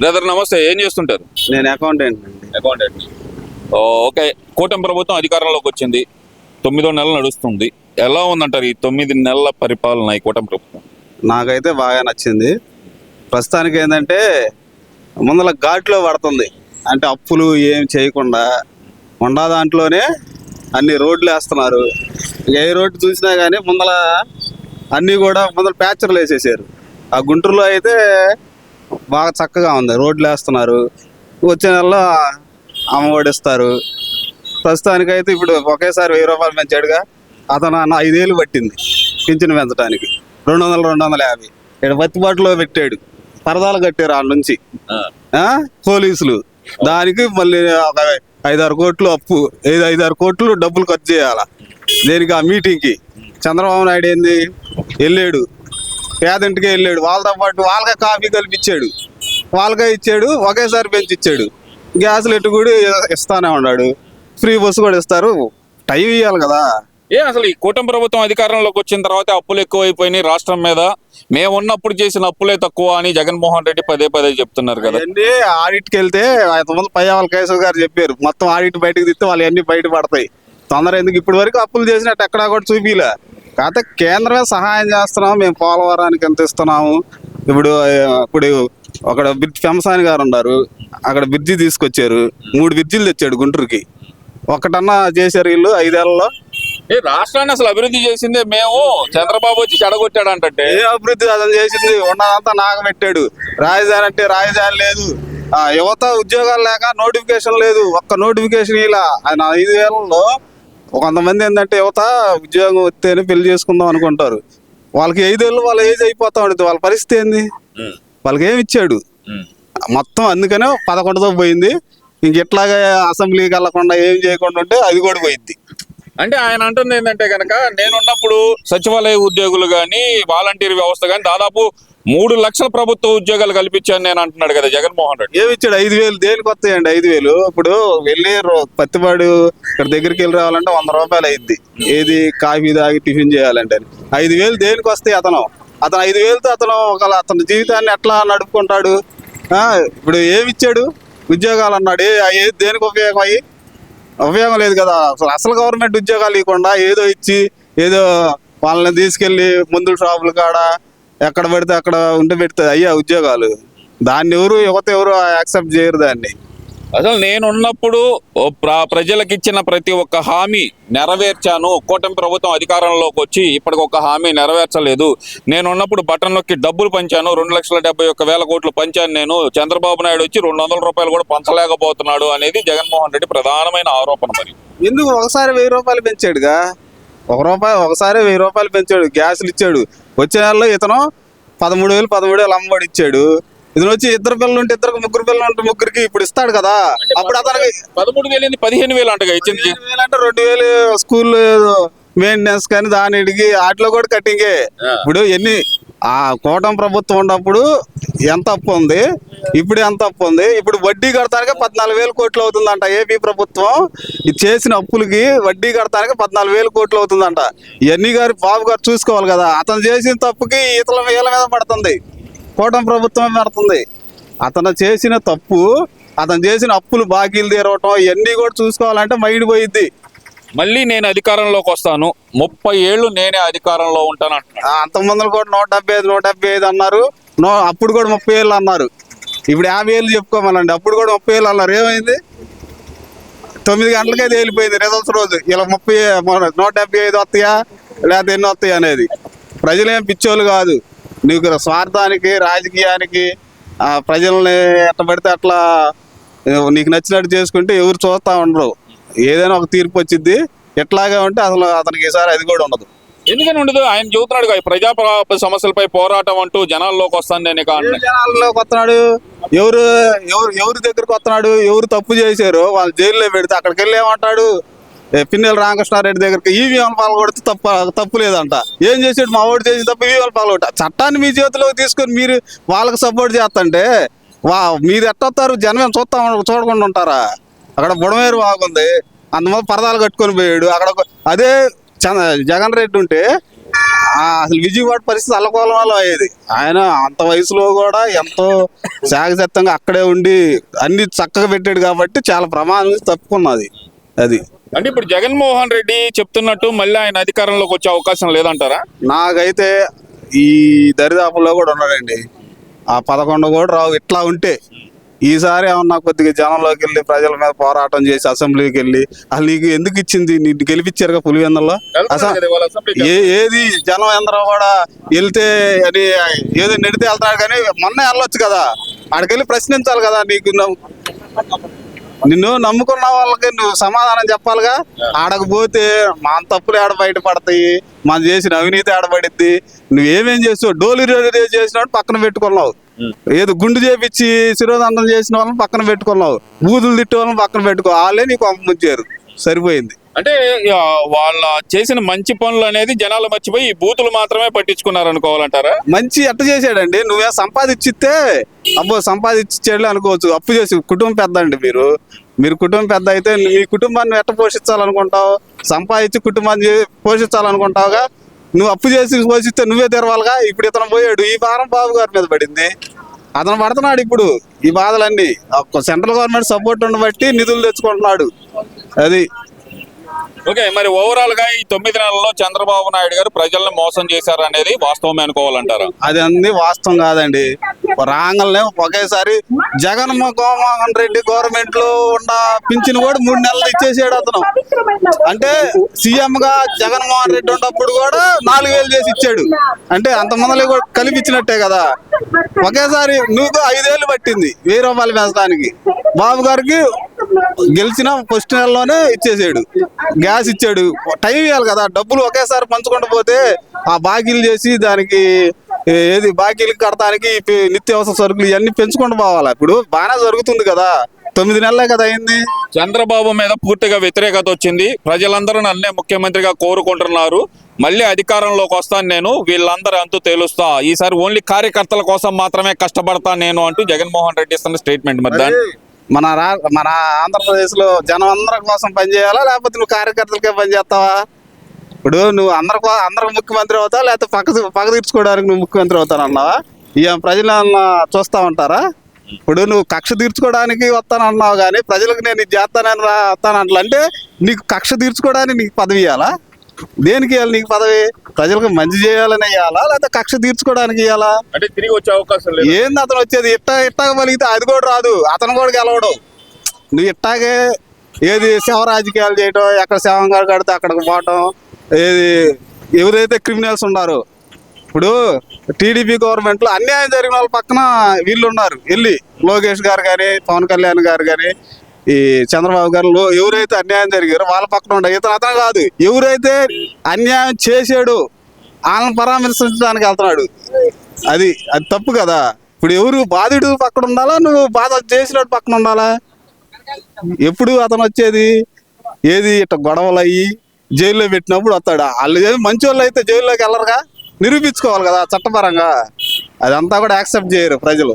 Brother నమస్తే. ఏం చేస్తుంటారు? నేను అకౌంటెంట్ అండి. Accountant okay. కూటమి ప్రభుత్వం అధికారంలోకి వచ్చింది. తొమ్మిదో నెల నడుస్తుంది. ఎలా ఉందంటారు ఈ తొమ్మిది నెలల పరిపాలన ఈ కూటమి ప్రభుత్వం? నాకైతే బాగా నచ్చింది. ప్రస్తుతానికి ఏంటంటే ముందల ఘాట్లో పడుతుంది. అంటే అప్పులు ఏం చేయకుండా ఉండా దాంట్లోనే అన్ని రోడ్లు వేస్తున్నారు. ఏ రోడ్డు చూసినా కానీ ముందల అన్నీ కూడా ముందర ప్యాచర్లు వేసేసారు. ఆ గుంటూరులో అయితే బాగా చక్కగా ఉంది. రోడ్లు వేస్తున్నారు. వచ్చే నెలలో అమ్మఒడిస్తారు ప్రస్తుతానికైతే ఇప్పుడు ఒకేసారి వెయ్యి రూపాయలు పెంచాడుగా. అతను అన్న ఐదేళ్ళు పట్టింది పింఛను పెంచడానికి. రెండు వందల రెండు వందల యాభై. ఇక్కడ బతిబాటులో పెట్టాడు. పరదాలు కట్టారు ఆ నుంచి. పోలీసులు. దానికి మళ్ళీ ఒక ఐదారు కోట్లు అప్పు ఐదు ఐదారు కోట్లు డబ్బులు ఖర్చు చేయాల. దేనికి ఆ మీటింగ్కి. చంద్రబాబు నాయుడు ఏంది? వెళ్ళాడు. పేదంటికే వెళ్ళాడు. వాళ్ళతో పాటు వాళ్ళకే కాఫీ కల్పించాడు వాళ్ళకే ఇచ్చాడు. ఒకేసారి పెంచి ఇచ్చాడు. గ్యాసులు ఎట్టు కూడా ఇస్తానే ఉన్నాడు. ఫ్రీ బస్సు కూడా ఇస్తారు. టైం ఇవ్వాలి కదా. ఏ అసలు ఈ కూటమి ప్రభుత్వం అధికారంలోకి వచ్చిన తర్వాత అప్పులు ఎక్కువైపోయినాయి రాష్ట్రం మీద. మేము ఉన్నప్పుడు చేసిన అప్పులే తక్కువ అని జగన్మోహన్ రెడ్డి పదే పదే చెప్తున్నారు కదా. అవన్నీ ఆడిట్కి వెళ్తే ఇంతమంది పయ్యావల కేశవ్ గారు చెప్పారు. మొత్తం ఆడిట్ బయటకు తీస్తే వాళ్ళు అన్ని బయట పడతాయి తొందర ఎందుకు? ఇప్పటి వరకు అప్పులు చేసినట్టు ఎక్కడా కూడా చూపిలే. కాకపోతే కేంద్రమే సహాయం చేస్తున్నాం మేము పోలవరానికి ఎంత ఇస్తున్నాము. ఇప్పుడు ఇప్పుడు అక్కడ బ్రిడ్జ్ పెంసాని గారు ఉన్నారు అక్కడ బ్రిడ్జి తీసుకొచ్చారు మూడు బ్రిడ్జిలు తెచ్చాడు గుంటూరుకి. ఒకటన్నా చేశారు వీళ్ళు ఐదేళ్ళలో. ఏ రాష్ట్రాన్ని అసలు అభివృద్ధి చేసిందే మేము. చంద్రబాబు వచ్చి చెడగొట్టాడు అంటే ఏ అభివృద్ధి అతను చేసింది ఉన్నదంతా నాగబెట్టాడు రాజధాని అంటే రాజధాని లేదు. ఆ యువత ఉద్యోగాలు లేక నోటిఫికేషన్ లేదు. ఒక్క నోటిఫికేషన్ ఇలా. ఆయన ఐదు వేలలో కొంతమంది ఏంటంటే యువత ఉద్యోగం వస్తేనే పెళ్ళి చేసుకుందాం అనుకుంటారు. వాళ్ళకి ఐదేళ్ళు వాళ్ళ ఏజ్ అయిపోతా ఉంటుంది వాళ్ళ పరిస్థితి ఏంది? వాళ్ళకి ఏమి ఇచ్చాడు? మొత్తం అందుకనే పదకొండుతో పోయింది. ఇంక ఇట్లాగే అసెంబ్లీకి వెళ్ళకుండా ఏం చేయకుండా ఉంటే అది కూడా పోయింది అంటే ఆయన అంటుంది ఏంటంటే కనుక నేనున్నప్పుడు సచివాలయ ఉద్యోగులు కానీ వాలంటీర్ వ్యవస్థ కానీ దాదాపు మూడు లక్షల ప్రభుత్వ ఉద్యోగాలు కల్పించాను నేను అంటున్నాడు కదా జగన్మోహన్ రెడ్డి. ఏమి ఇచ్చాడు? ఐదు వేలు. దేనికి వస్తాయండి ఐదు వేలు? ఇప్పుడు వెళ్ళి రో- పత్తిపాడు ఇక్కడ దగ్గరికి వెళ్ళి రావాలంటే వంద రూపాయలు అయింది ఏది? కాఫీ తాగి టిఫిన్ చేయాలంటే ఐదు వేలు దేనికి వస్తాయి అతను? అతను ఐదు వేలతో అతను ఒక అతని జీవితాన్ని ఎట్లా నడుపుకుంటాడు? ఇప్పుడు ఏమి ఇచ్చాడు? ఉద్యోగాలు అన్నాడు. ఏ ఏది దేనికి ఉపయోగం అయ్యి? ఉపయోగం లేదు కదా. అసలు అసలు గవర్నమెంట్ ఉద్యోగాలు ఇవ్వకుండా ఏదో ఇచ్చి ఏదో వాళ్ళని తీసుకెళ్ళి మందుల షాపుల కాడ ఎక్కడ పెడితే అక్కడ ఉండి పెడితే అయ్యా ఉద్యోగాలు. దాన్ని ఎవరు యువత ఎవరు యాక్సెప్ట్ చేయరు దాన్ని. అసలు నేనున్నప్పుడు ప్ర- ప్రజలకు ఇచ్చిన ప్రతి ఒక్క హామీ నెరవేర్చాను. కూటమి ప్రభుత్వం అధికారంలోకి వచ్చి ఇప్పటికి ఒక హామీ నెరవేర్చలేదు. నేనున్నప్పుడు బటన్ నొక్కి డబ్బులు పంచాను. రెండు లక్షల డెబ్బై ఒక్క వేల కోట్లు పంచాను నేను. చంద్రబాబు నాయుడు వచ్చి రెండు వందల రూపాయలు కూడా పంచలేకపోతున్నాడు అనేది జగన్మోహన్ రెడ్డి ప్రధానమైన ఆరోపణ మరి. ఎందుకు ఒకసారి వెయ్యి రూపాయలు పెంచాడుగా? ఒక రూపాయి ఒకసారి వెయ్యి రూపాయలు పెంచాడు. గ్యాసులు ఇచ్చాడు. వచ్చే నెలలో ఇతను పదమూడు వేలు పదమూడు వేలు అమ్మఒడి ఇచ్చాడు. ఇతను వచ్చి ఇద్దరు పిల్లలు ఉంటే ఇద్దరు ముగ్గురు పిల్లలు ఉంటే ముగ్గురికి ఇప్పుడు ఇస్తాడు కదా. అప్పుడు అతనికి పదమూడు వేలు పదిహేను వేలు అంటగా ఇచ్చింది. వేలు అంటే రెండు వేలు స్కూల్ మెయింటెనెన్స్ కానీ దాని ఇడిగి వాటిలో కూడా కట్టింగే. ఇప్పుడు ఎన్ని ఆ కూటమి ప్రభుత్వం ఉన్నప్పుడు ఎంత అప్పు ఉంది? ఇప్పుడు ఎంత అప్పు ఉంది? ఇప్పుడు వడ్డీ కడతానికి పద్నాలుగు వేల కోట్లు అవుతుందంట ఏపీ ప్రభుత్వం. ఇది చేసిన అప్పులకి వడ్డీ కడతానికి పద్నాలుగు వేల కోట్లు అవుతుందంట. ఇవన్నీ గారు బాబు గారు చూసుకోవాలి కదా. అతను చేసిన తప్పుకి ఇతల వీళ్ళ మీద పడుతుంది. కూటమి ప్రభుత్వమే పడుతుంది అతను చేసిన తప్పు అతను చేసిన అప్పులు బాకీలు తీరవటం ఇవన్నీ కూడా చూసుకోవాలంటే మైండ్ పోయిద్ది. మళ్ళీ నేను అధికారంలోకి వస్తాను. ముప్పై ఏళ్ళు నేనే అధికారంలో ఉంటాను అంతకుముందు కూడా నూట డెబ్బై ఐదు నూట డెబ్బై ఐదు అన్నారు. నో అప్పుడు కూడా ముప్పై ఏళ్ళు అన్నారు. ఇప్పుడు యాభై ఏళ్ళు చెప్పుకోమనండి. అప్పుడు కూడా ముప్పై ఏళ్ళు అన్నారు. ఏమైంది? తొమ్మిది గంటలకే తేలిపోయింది రిజల్ట్స్ రోజు. ఇలా ముప్పై నూట డెబ్బై ఐదు వస్తాయా? లేకపోతే ఎన్ని వస్తాయి అనేది. ప్రజలేం పిచ్చోళ్ళు కాదు. నీకు స్వార్థానికి రాజకీయానికి ఆ, ప్రజల్ని ఎట్ట పడితే అట్లా నీకు నచ్చినట్టు చేసుకుంటే ఎవరు చూస్తూ ఉండరు. ఏదైనా ఒక తీర్పు వచ్చింది ఎట్లాగా ఉంటే అసలు అతనికి ఈసారి అది కూడా ఉండదు. ఎందుకని ఉండదు? ఆయన చెబుతున్నాడు ప్రజా ప్ర- సమస్యలపై పోరాటం అంటూ జనాల్లోకి వస్తాను నేను. జనాల్లోకి వస్తున్నాడు? ఎవరు ఎవరు ఎవరి దగ్గరకు వస్తున్నాడు? ఎవరు తప్పు చేశారు వాళ్ళు జైల్లో పెడితే అక్కడికి వెళ్ళి ఏమంటాడు? పిన్నెల రామకృష్ణారెడ్డి దగ్గరికి ఈవీఎం పాల్గొడితే తప్ప తప్పు లేదంట. ఏం చేసాడు? మా ఓటు చేసి తప్ప ఈవీఎం కొట్ట చట్టాన్ని మీ చేతిలోకి తీసుకొని మీరు వాళ్ళకి సపోర్ట్ చేస్తంటే వా మీరు ఎట్టొస్తారు జనం చూస్తాం చూస్తా చూడకుండా ఉంటారా? అక్కడ బుడమేరు బాగుంది అంతమంది పరదాలు కట్టుకొని పోయాడు. అక్కడ అదే జగన్ రెడ్డి ఉంటే అసలు విజయవాడ పరిస్థితి అల్లకోలంలో అయ్యేది. ఆయన అంత వయసులో కూడా ఎంతో శాగసత్తంగా అక్కడే ఉండి అన్ని చక్కగా పెట్టాడు కాబట్టి చాలా ప్రమాదం తప్పుకున్నది అది. అంటే ఇప్పుడు జగన్మోహన్ రెడ్డి చెప్తున్నట్టు మళ్ళీ ఆయన అధికారంలోకి వచ్చే అవకాశం లేదంటారా? నాకైతే ఈ దరిదాపుల్లో కూడా ఉన్నాడండి. ఆ పదకొండు కూడా రావు ఇట్లా ఉంటే ఈసారి ఏమన్నా కొద్దిగా జనంలోకి వెళ్ళి ప్రజల మీద పోరాటం చేసి అసెంబ్లీకి వెళ్ళి అసలు నీకు ఎందుకు ఇచ్చింది? నీకు గెలిపించారుగా ఏ ఏది జనం అందరూ కూడా వెళ్తే అని ఏదో నెడితే వెళ్తాడు కానీ మొన్న వెళ్ళొచ్చు కదా. ఆడికెళ్ళి ప్రశ్నించాలి కదా నీకు నిన్ను నమ్ముకున్న వాళ్ళకి నువ్వు సమాధానం చెప్పాలిగా? ఆడకపోతే మా తప్పులు ఆడ బయటపడతాయి? మనం చేసిన అవినీతి ఆడబడిద్ది నువ్వేమేం చేసావు? డోలు చేసినట్టు పక్కన పెట్టుకున్నావు. ఏదో గుండు చేపించి శిరోదండం చేసిన వాళ్ళని పక్కన పెట్టుకున్నావు. బూదులు తిట్టే వాళ్ళని పక్కన పెట్టుకో. వాళ్ళే నీకు పంపించారు సరిపోయింది. అంటే వాళ్ళ చేసిన మంచి పనులు అనేది జనాలు మర్చిపోయి ఈ బూతులు మాత్రమే పట్టించుకున్నారు అనుకోవాలంటారా మంచి ఎట్ట చేశాడండి. నువ్వే సంపాదించితే అబ్బో సంపాదించాడు అనుకోవచ్చు. అప్పు చేసి కుటుంబం పెద్ద అండి మీరు. మీరు కుటుంబం పెద్ద అయితే మీ కుటుంబాన్ని ఎట్ట పోషించాలనుకుంటావు? సంపాదించి కుటుంబాన్ని పోషించాలనుకుంటావుగా? నువ్వు అప్పు చేసి పోషిస్తే నువ్వే తెరవాలిగా? ఇప్పుడు ఇతను పోయాడు. ఈ భారం బాబు గారి మీద పడింది. అతను పడుతున్నాడు ఇప్పుడు. ఈ బాధలన్నీ. సెంట్రల్ గవర్నమెంట్ సపోర్ట్ ఉండబట్టి నిధులు తెచ్చుకుంటున్నాడు. అది ఓకే మరి ఓవరాల్గా ఈ తొమ్మిది నెలల్లో చంద్రబాబు నాయుడు గారు ప్రజల్ని మోసం చేశారు అనేది వాస్తవమే అనుకోవాలంటారు? అది అంది వాస్తవం కాదండి. రాంగల్నే ఒకేసారి జగన్ గోమోహన్ రెడ్డి గవర్నమెంట్లో ఉన్న పింఛన్ కూడా మూడు నెలలు ఇచ్చేసాడు అతను. అంటే సీఎం గా జగన్మోహన్ రెడ్డి ఉన్నప్పుడు కూడా నాలుగు వేలు చేసి ఇచ్చాడు. అంటే అంత కూడా కలిపి ఇచ్చినట్టే కదా. ఒకేసారి నువ్వు ఐదేళ్ళు పట్టింది వెయ్యి రూపాయలు పెంచడానికి బాబు గారికి గెలిచిన ఫస్ట్ నెలలోనే ఇచ్చేసాడు. గ్యాస్ ఇచ్చాడు. టైం ఇవ్వాలి కదా. డబ్బులు ఒకేసారి పంచుకుంటూ పోతే ఆ బాకీలు చేసి దానికి ఏది బాకీలు పి- నిత్యావసర సరుకులు ఇవన్నీ పెంచుకుంటూ పోవాలా? ఇప్పుడు బాగానే జరుగుతుంది కదా. తొమ్మిది నెలలే కదా అయింది. చంద్రబాబు మీద పూర్తిగా వ్యతిరేకత వచ్చింది. ప్రజలందరూ నన్నే ముఖ్యమంత్రిగా కోరుకుంటున్నారు. మళ్ళీ అధికారంలోకి వస్తాను నేను. వీళ్ళందరూ అంతు తేలుస్తా. ఈసారి ఓన్లీ కార్యకర్తల కోసం మాత్రమే కష్టపడతా నేను అంటూ జగన్మోహన్ రెడ్డి ఇస్తున్న స్టేట్మెంట్ మరి మన రా మన ఆంధ్రప్రదేశ్లో జనం అందరి కోసం పనిచేయాలా? లేకపోతే నువ్వు కార్యకర్తలకే పనిచేస్తావా? ఇప్పుడు నువ్వు అందరి అందరికి ముఖ్యమంత్రి అవుతావు? లేకపోతే పక్క పక్క తీర్చుకోవడానికి నువ్వు ముఖ్యమంత్రి అవుతానన్నావా? ఇక ప్రజలు ఏమన్నా చూస్తా ఉంటారా? ఇప్పుడు నువ్వు కక్ష తీర్చుకోవడానికి వస్తానన్నావు కానీ ప్రజలకు నేను ఇది చేస్తానని వస్తాను అంటే నీకు కక్ష తీర్చుకోవడానికి నీకు పదవి ఇవ్వాలా దేనికి ఇవ్వాలి నీకు పదవి? ప్రజలకు మంచి చేయాలని ఇవ్వాలా లేకపోతే కక్ష తీర్చుకోవడానికి ఇవ్వాలా అంటే తిరిగి వచ్చే అవకాశం లేదు. ఏంది అతను వచ్చేది? ఇట్టా ఇట్టాగ పలిగితే అది కూడా రాదు. అతను కూడా గెలవడు. నువ్వు ఇట్టాగే ఏది శవ రాజకీయాలు చేయటం ఎక్కడ శవంగా కడితే అక్కడికి పోవటం ఏది ఎవరైతే క్రిమినల్స్ ఉన్నారో ఇప్పుడు టీడీపీ గవర్నమెంట్లో అన్యాయం జరిగిన వాళ్ళ పక్కన వీళ్ళు ఉన్నారు. వెళ్ళి లోకేష్ గారు కానీ పవన్ కళ్యాణ్ గారు కానీ ఈ చంద్రబాబు గారిలో ఎవరైతే అన్యాయం జరిగారో వాళ్ళ పక్కన ఉండే ఇతను అతను కాదు. ఎవరైతే అన్యాయం చేసాడు వాళ్ళని పరామర్శించడానికి వెళ్తున్నాడు. అది అది తప్పు కదా. ఇప్పుడు ఎవరు బాధితుడు పక్కన ఉండాలా? నువ్వు బాధ చేసినట్టు పక్కన ఉండాలా? ఎప్పుడు అతను వచ్చేది? ఏది? ఇట్ట గొడవలు అయ్యి జైల్లో పెట్టినప్పుడు వస్తాడు. వాళ్ళు మంచి వాళ్ళు అయితే జైల్లోకి వెళ్ళరుగా. నిరూపించుకోవాలి కదా చట్టపరంగా. అదంతా కూడా యాక్సెప్ట్ చేయరు ప్రజలు.